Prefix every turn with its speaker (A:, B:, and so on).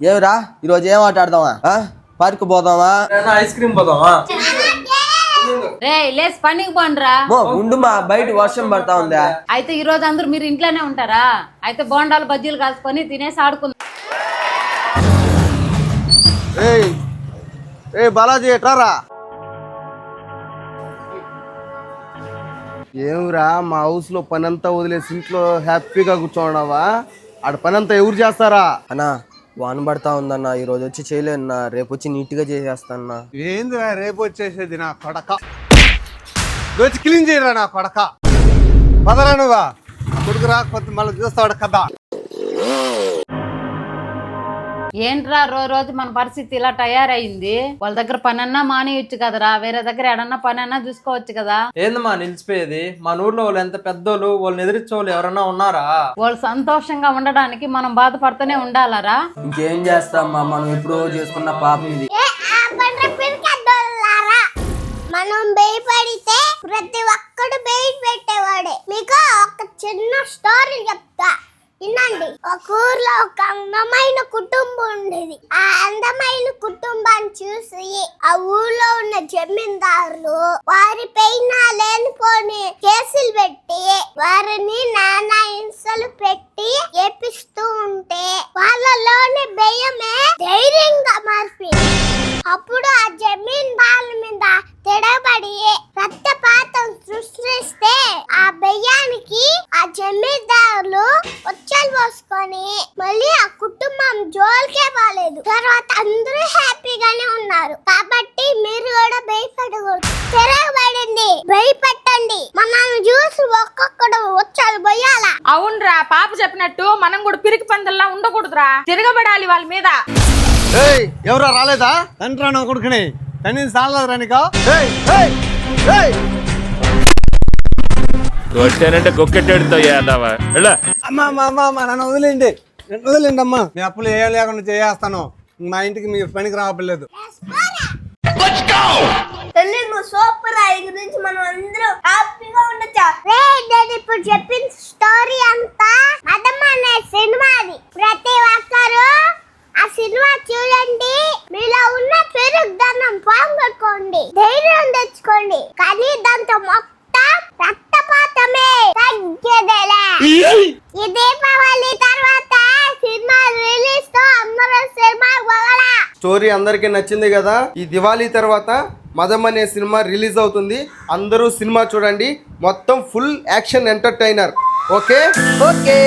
A: ఏమిరా? ఈరోజు ఏం ఆట ఆడదామా? ఆ? పార్క్ పోదామా?
B: ఐస్ క్రీమ్ పోదామా?
C: లేస్ పనికి పోండ్రా.
A: మో ఉండు మా బయట వర్షం పడతా ఉందా?
C: అయితే ఈ రోజు అందరూ మీరు ఇంట్లోనే ఉంటారా? అయితే బోండాలు బజ్జీలు కాసుకొని తినేసి ఆడుకుందాం.
D: ఏ బాలాజీ ఏమిరా మా హౌస్లో పని అంతా వదిలేసి ఇంట్లో హ్యాపీగా కూర్చోవడావా ఆడ పని అంతా ఎవరు చేస్తారా?
A: అన్నా వాన పడతా ఉందన్న ఈ రోజు వచ్చి చేయలేదన్నా రేపు వచ్చి నీట్గా చేసేస్తాన్నా.
E: ఏంది రేపు వచ్చేసేది నా కొడక? వచ్చి క్లీన్ చేయరా నా కొడక? పదరా నువ్వా? కొడుకు రాకపోతే మళ్ళీ చూస్తావాడు కదా.
C: ఏంట్రా రోజు రోజు మన పరిస్థితి ఇలా తయారైంది? వాళ్ళ దగ్గర పని అన్నా మానేయొచ్చు కదరా. వేరే దగ్గర ఎడన్నా పని అన్నా చూసుకోవచ్చు కదా.
B: ఏందమ్మా నిలిచిపోయేది? మన ఊర్లో వాళ్ళు ఎంత పెద్దోళ్ళు వాళ్ళని ఎదిరించే వాళ్ళు ఎవరన్నా ఉన్నారా?
C: వాళ్ళు సంతోషంగా ఉండడానికి మనం బాధపడుతూనే ఉండాలరా.
A: ఇంకేం చేస్తామ్మా? మనం ఎప్పుడో చేసుకున్న పాపం ఇది.
F: మనం భయపడితే ప్రతి ఒక్కడు భయ పెట్టేవాడే. మీకు ఒక చిన్న స్టోరీ చెప్తా. వినండి ఒక ఊర్లో ఒక అందమైన కుటుంబం ఉండేది. ఆ అందమైన కుటుంబాన్ని చూసి ఆ ఊర్లో ఉన్న జమీందారులు వారి పైన లేనిపోని కేసులు పెట్టి ఉన్నారు కాబట్టి మీరు కూడా భయపడకూడదు. తిరగబడింది భయపెట్టండి. మనల్ని చూసి ఒక్కొక్కడు వచ్చాలు పోయాలా
G: అవునరా పాప చెప్పినట్టు మనం కూడా పిరికి పందల్లా ఉండకూడదురా. తిరగబడాలి వాళ్ళ మీద.
E: ఏయ్ ఎవరా రాలేదా? తండ్రి నా కొడుకుని. తండ్రి సాలరా నీకు? ఏయ్ ఏయ్ ఏయ్.
H: కొట్టానంటే గొక్కెట్టాడుతో యాదవ ఎలా
E: అమ్మా అమ్మా అమ్మా నన్ను వదిలేండి నన్ను వదిలేండి అమ్మా. మీ అప్పులు ఏ లేకుండా చేస్తాను మా ఇంటికి మీ పనికి రావట్లేదు
F: తల్లి సూపర్ అయ్యి గురించి మనం అందరం హ్యాపీగా ఉండొచ్చా. నేను ఇప్పుడు చెప్పిన స్టోరీ అంతా మదం అనే సినిమాది. ప్రతి ఒక్కరు ఆ సినిమా చూడండి. మీలో ఉన్న పెరుగుదనం పోగొట్టుకోండి ధైర్యం తెచ్చుకోండి. కానీ దాంతో మొక్క రక్తపాతమే తగ్గేదేలే ఈ దీపావళి తర్వాత సినిమా రిలీజ్తో అందరూ సినిమా పోవాలా
D: స్టోరీ అందరికీ నచ్చింది కదా? ఈ దివాళీ తర్వాత మదం అనే సినిమా రిలీజ్ అవుతుంది. అందరూ సినిమా చూడండి. మొత్తం full action entertainer. Okay? Okay.